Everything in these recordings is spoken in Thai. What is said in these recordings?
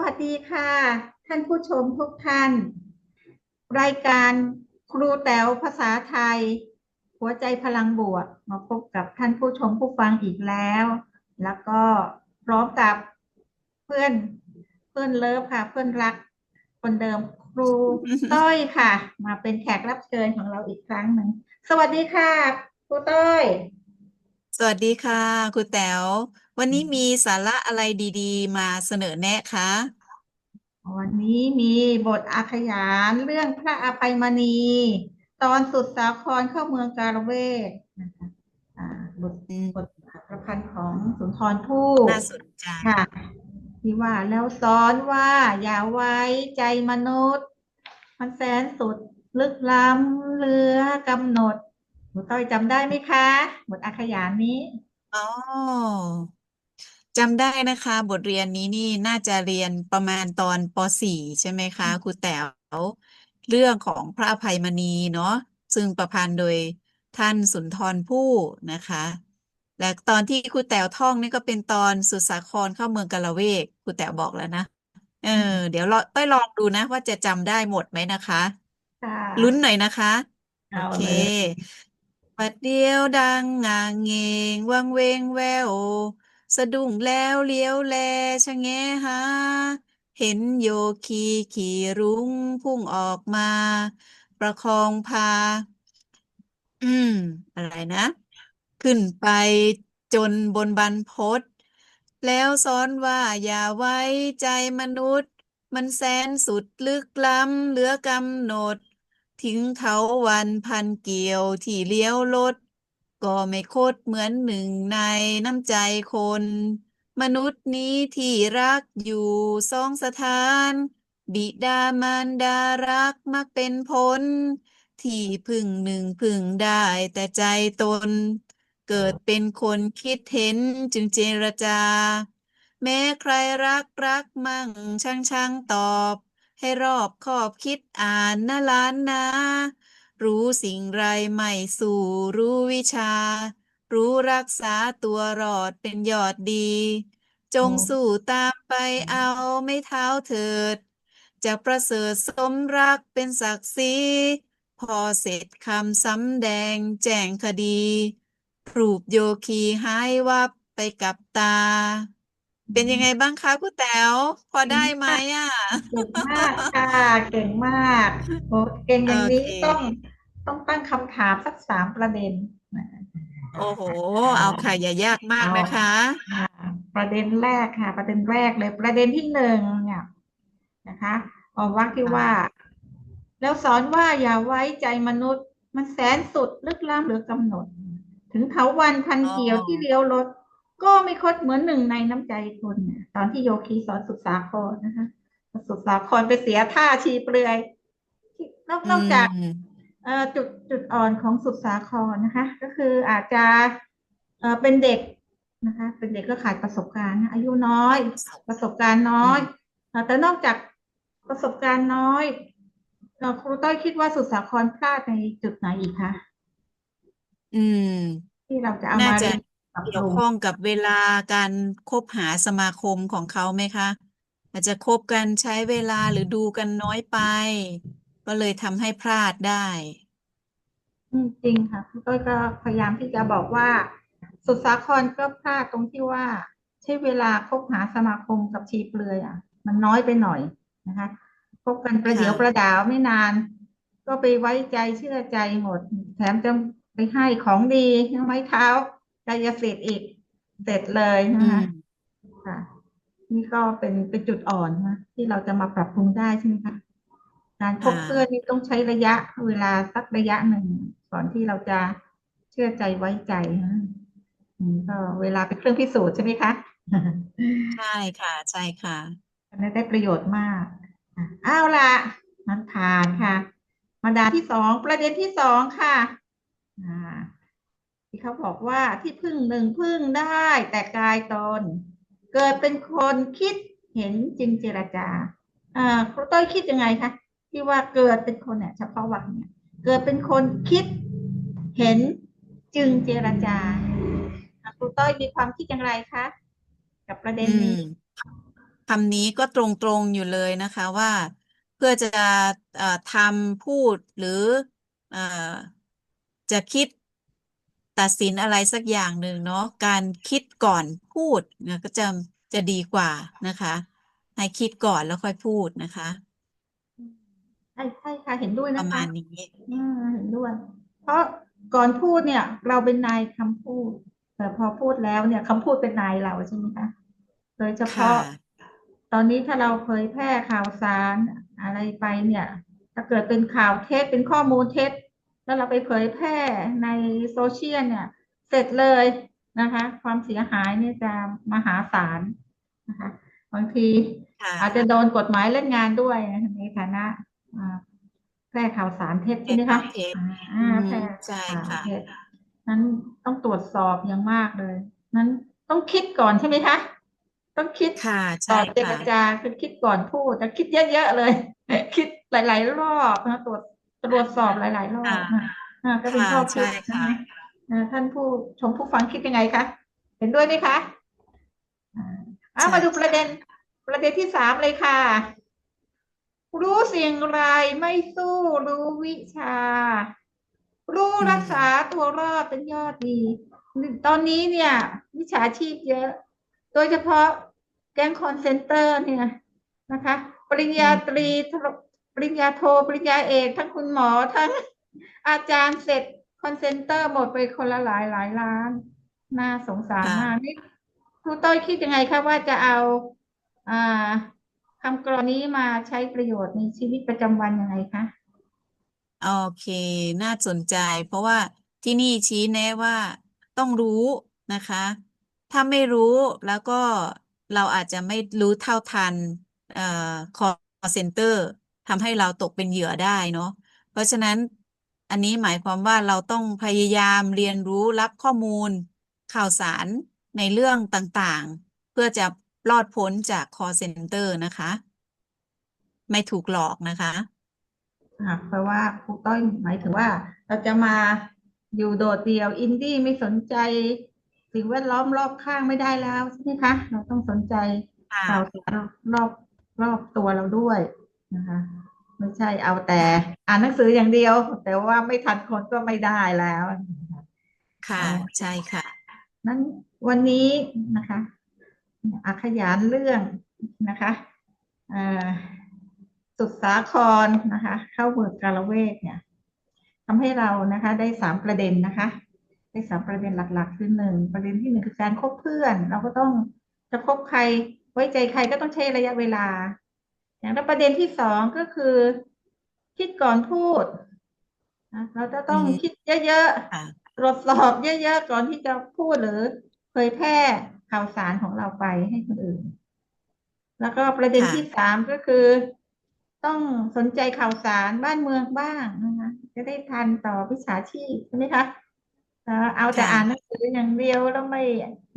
วัสดีค่ะ ท่านผู้ชมทุกท่าน รายการครูแต๋วภาษาไทย หัวใจพลังบวก มาพบกับท่านผู้ชมผู้ฟังอีกแล้ว แล้วก็พร้อมกับเพื่อนเพื่อนเลิฟค่ะ เพื่อนรักคนเดิมครูต้อยค่ะ มาเป็นแขกรับเชิญของเราอีกครั้งหนึ่งสวัสดีค่ะครูต้อย สวัสดีค่ะครูแต๋ว วันนี้มีสาระอะไรดีๆ มาเสนอแนะคะวันนี้มีบทอาขยานเรื่องพระอภัยมณี ตอนสุดสาครเข้าเมืองกาลเวกนะคะอ่าบทอืมบทประพันธ์ของสุนทรภู่น่าสนใจค่ะที่ว่าแล้วสอนว่าอย่าไว้ใจมนุษย์ มันแสนสุดลึกล้ำเหลือกำหนดหนูต้อยจำได้ไหมคะ บทอาขยานนี้อ๋อ จำได้นะคะ บทเรียนนี้นี่น่าจะเรียนประมาณตอนป .4 ใช่ไหมคะครูแต๋วเรื่องของพระอภัยมณีเนาะซึ่งประพันธ์โดยท่านสุนทรภู่นะคะ และตอนที่ครูแต๋วท่องนี่ก็เป็นตอนสุดสาครเข้าเมืองกาละเวกครูแต๋วบอกแล้วนะเออ เดี๋ยวเราต้อยลองดูนะ ว่าจะจำได้หมดไหมนะคะค่ะลุ้นหน่อยนะคะ โอเอาเคเลยบัดเดียวดังงางเงงวังเวงแวว สะดุ้งแล้วเลี้ยวแลชะแงหา เห็นโยคีขี่รุ้งพุ่งออกมา ประคองพา อืม อะไรนะ ขึ้นไปจนบนบรรพตแล้วสอนว่าอย่าไว้ใจมนุษย์ มันแสนสุดลึกล้ำเหลือกำหนด ทิ้งเขาวันพันเกี่ยวที่เลี้ยวรถ ก็ไม่คดเหมือนหนึ่งในน้ำใจคน มนุษย์นี้ที่รักอยู่สองสถาน บิดามารดารักมักเป็นผล ที่พึ่งหนึ่งพึ่งได้แต่ใจตน เกิดเป็นคนคิดเห็นจึงเจรจา แม้ใครรักรักมั่งช่างช่างตอบ ให้รอบคอบคิดอ่านนะล้านนา รู้สิ่งไรไม่สู่รู้วิชา รู้รักษาตัวรอดเป็นยอดดี จงสู้ตามไปเอาไม่เท้าเถิด จะประเสริฐสมรักเป็นศักดิ์ศรีพอเสร็จคำสำแดงแจ้งคดีรูปโยคีหายวับไปกับตา เป็นยังไงบ้างคะคุณแต๋วพอเก่งได้ไหมมากอะ เก่งมากค่ะเก่งมากโอ้เก่งอย่างโอนี้เค ต้องต้องตั้งคำถามสักสามประเด็นนะโอ้โห เอาค่ะอย่ายากมากเอานะคะ อ่าประเด็นแรกค่ะ ประเด็นแรกเลย ประเด็นที่หนึ่งเนี่ยนะคะเอาวรรคที่ว่า แล้วสอนว่าอย่าไว้ใจมนุษย์ มันแสนสุดลึกล้ำเหลือกำหนด ถึงเถาวันพันอ๋อเกี่ยวที่เลี้ยวรถ ก็ไม่คดเหมือนหนึ่งในน้ำใจคนเนี่ยตอนที่โยคีสอนสุดสาครนะคะสุดสาครไปเสียท่าชีเปลือยที่นอกอืนอกจากมเอ่อจุดจุดอ่อนของสุดสาครนะคะ ก็คืออาจจะเอ่อเป็นเด็กนะคะ เป็นเด็กก็ขาดประสบการณ์นะอายุน้อย ประสบการณ์น้อยเอ่อแต่นอกจากประสบการณ์น้อยเอ่อครูต้อยคิดว่าสุดสาครพลาดในจุดไหนอีกคะอืม ที่เราจะเอาน่ามาจะเรียนปรับป เกี่ยวข้องกับเวลาการคบหาสมาคมของเขาไหมคะ อาจจะคบกันใช้เวลาหรือดูกันน้อยไป ก็เลยทำให้พลาดได้ อืมจริงค่ะครูต้อยก็พยายามที่จะบอกว่า สุดสาครก็พลาดตรงที่ว่า ใช้เวลาคบหาสมาคมกับชีเปลือยอะ มันน้อยไปหน่อยนะคะคบกันประเดี๋ยวประดาวไม่นาน ก็ไปไว้ใจเชื่อใจหมด แถมจะไปให้ของดีไม้เท้า กายสิทธิ์อีกเสร็จเลยอืนะคะมค่ะ นี่ก็เป็นเป็นจุดอ่อนนะที่เราจะมาปรับปรุงได้ใช่ไหมคะการคบค่ะเพื่อนนี่ต้องใช้ระยะเวลาสักระยะหนึ่งก่อนที่เราจะเชื่อใจไว้ใจนะอืมก็เวลาเป็นเครื่องพิสูจน์ใช่ไหมคะใช่ค่ะ ใช่ค่ะอันนี้ได้ประโยชน์มากอะเอาล่ะมันผ่านค่ะมาดาที่สองประเด็นที่สองค่ะอ่า ที่เขาบอกว่าที่พึ่งหนึ่งพึ่งได้แต่กายตน เกิดเป็นคนคิดเห็นจึงเจรจาอ่าครูต้อยคิดยังไงคะที่ว่าเกิดเป็นคนเนี่ยเฉพาะวรรคเนี่ยเกิดเป็นคนคิดเห็นจึงเจรจาครูต้อยมีความคิดอย่างไรคะกับประเด็นนี้คำนี้ก็ตรงๆอยู่เลยนะคะว่าเพื่อจะอ่อทำพูดหรืออ่อจะคิด ตัดสินอะไรสักอย่างหนึ่งเนาะการคิดก่อนพูดเนี่ยก็จะจะดีกว่านะคะ ให้คิดก่อนแล้วค่อยพูดนะคะใช่ใช่ค่ะเห็นด้วยปนะระคะมาณนี้อืมเห็นด้วย เพราะก่อนพูดเนี่ย เราเป็นนายคำพูด แต่พอพูดแล้วเนี่ยคำพูดเป็นนายเราใช่ไหมคะโดยเฉค่ะพาะ ตอนนี้ถ้าเราเผยแพร่ข่าวสารอะไรไปเนี่ย ถ้าเกิดเป็นข่าวเท็จเป็นข้อมูลเท็จ แล้วเราไปเผยแพร่ในโซเชียลเนี่ยเสร็จเลยนะคะ ความเสียหายเนี่ยจะมหาศาลนะคะบางทีค่ะอาจจะโดนกฎหมายเล่นงานด้วยในฐานะอ่าแพร่ข่าวสารเท็จใช่ไหมคะเท็จอ่าอืมแพร่ใช่ข่าวค่ะเท็จนั้นต้องตรวจสอบอย่างมากเลย นั้นต้องคิดก่อนใช่ไหมคะต้องคิดค่ะก่ใช่อนเจรค่ะจาคือคิดก่อนพูดแต่คิดเยอะๆเลย คิดหลาย ๆ รอบนะตรวจ ตรวจสอบหลายๆรอบนะอ่าก็เป็นค่ะข้อคิดใช่ค่ะนอ่าท่านผู้ชมผู้ฟังคิดยังไงคะ เห็นด้วยไหมคะอ่าอ่าใช่มาดูประเด็น ประเด็นที่สามเลยค่ะ รู้สิ่งไรไม่สู้รู้วิชา รู้รักษาตัวรอดเป็นยอดดี ตอนนี้เนี่ย วิชาชีพเยอะ โดยเฉพาะแก๊งคอนเซนเตอร์เนี่ยนะคะ ปริญญาตรี ปริญญาโทปริญญาเอกทั้งคุณหมอทั้งอาจารย์เสร็จคอนเซนเตอร์หมดไปคนละหลายหลายล้าน น่าสงสารค่ะมากนี่ครูต้อยคิดยังไงคะว่าจะเอาอ่าคำกรอนนี้มาใช้ประโยชน์ในชีวิตประจำวันยังไงคะโอเค น่าสนใจ เพราะว่าที่นี่ชี้แนะว่าต้องรู้นะคะ ถ้าไม่รู้แล้วก็เราอาจจะไม่รู้เท่าทันเอ่อ call center ทำให้เราตกเป็นเหยื่อได้เนาะเพราะฉะนั้นอันนี้หมายความว่าเราต้องพยายามเรียนรู้รับข้อมูล ข่าวสารในเรื่องต่างๆ เพื่อจะรอดพ้นจาก call center นะคะ ไม่ถูกหลอกนะคะอ่าเพราะว่าครูต้อยหมายถึงว่า เราจะมาอยู่โดดเดี่ยวอินดี้ไม่สนใจ สิ่งแวดล้อมรอบข้างไม่ได้แล้วใช่ไหมคะ เราต้องสนใจค่ะข่าวสารรอบรอบตัวเราด้วย นะคะ ไม่ใช่เอาแต่ อ่านหนังสืออย่างเดียว แต่ว่าไม่ทันคนก็ไม่ได้แล้ว ค่ะอ๋อใช่ค่ะ นั้นวันนี้นะคะอาขยานเรื่องนะคะเอ่อสุดสาครนะคะ เข้าเมืองกาละเวกเนี่ยทำให้เรานะคะ ได้สามประเด็นนะคะ ได้สามประเด็นหลัก ๆ คือหนึ่งประเด็นที่หนึ่งคือการคบเพื่อน เราก็ต้องจะคบใครไว้ใจใครก็ต้องใช้ระยะเวลา อย่างแล้วประเด็นที่สองก็คือ คิดก่อนพูดนะเราจะต้องอืมคิดเยอะๆค่ะตรวจสอบเยอะๆก่อนที่จะพูดหรือเผยแพร่ข่าวสารของเราไปให้คนอื่น แล้วก็ประเด็นค่ะที่สามก็คือ ต้องสนใจข่าวสารบ้านเมืองบ้างนะคะจะได้ทันต่อวิชาชีพใช่ไหมคะเอ่อเอาแต่ค่ะอ่านหนังสืออย่างเดียวแล้วไม่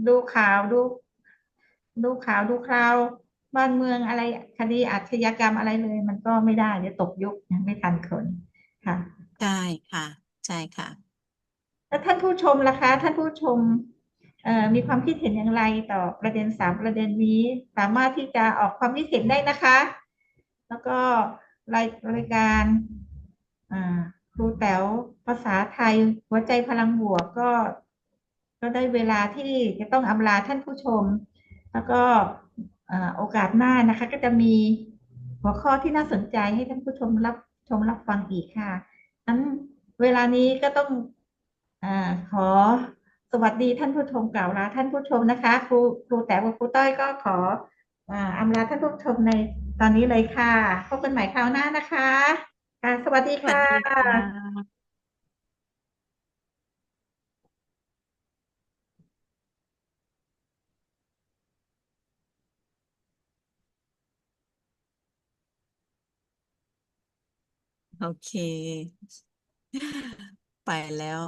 ดูข่าวดู ดูข่าวดูคราว บ้านเมืองอะไรคดีอาชญากรรมอะไรเลย มันก็ไม่ได้เดี๋ยวตกยุคนะไม่ทันคนค่ะใช่ค่ะใช่ค่ะ แล้วท่านผู้ชมล่ะคะ ท่านผู้ชมเอ่อมีความคิดเห็นอย่างไรต่อประเด็นสามประเด็นนี้ สามารถที่จะออกความคิดเห็นได้นะคะ แล้วก็รายรายการอ่าครูแต๋วภาษาไทยหัวใจพลังบวกก็ ก็ได้เวลาที่จะต้องอำลาท่านผู้ชม แล้วก็เอ่อ โอกาสหน้านะคะ ก็จะมีหัวข้อที่น่าสนใจให้ท่านผู้ชมรับชมรับฟังอีกค่ะนั้นเวลานี้ก็ต้องอขอสวัสดีท่านผู้ชมกล่าวลาท่านผู้ชมนะคะ ครูครูแต๋วกับครูต้อยก็ขอออำลาท่านผู้ชมในตอนนี้เลยค่ะพบกันใหม่คราวหน้านะคะ สวัสดีค่ะ โอเค ไปแล้ว